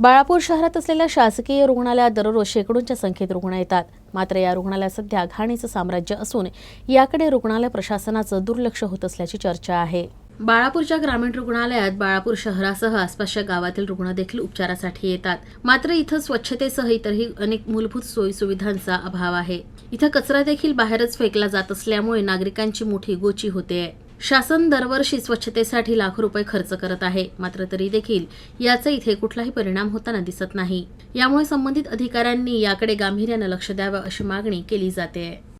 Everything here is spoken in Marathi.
बाळापूर शहरात असलेल्या शासकीय रुग्णालयात दररोज शेकडोंच्या संख्येत रुग्ण येतात. मात्र या रुग्णालयात सध्या घाणीचं साम्राज्य असून याकडे रुग्णालय प्रशासनाचं दुर्लक्ष होत असल्याची चर्चा आहे. बाळापूरच्या ग्रामीण रुग्णालयात बाळापूर शहरासह आसपासच्या गावातील रुग्ण देखील उपचारासाठी येतात. मात्र इथं स्वच्छतेसह इतरही अनेक मूलभूत सोयी सुविधांचा अभाव आहे. इथं कचरा देखील बाहेरच फेकला जात असल्यामुळे नागरिकांची मोठी गोची होते. शासन दरवर्षी स्वच्छतेसाठी लाखो रुपये खर्च करत आहे. मात्र तरी देखील याचा इथे कुठलाही परिणाम होताना दिसत नाही. यामुळे संबंधित अधिकाऱ्यांनी याकडे गांभीर्यानं लक्ष द्यावं अशी मागणी केली जाते.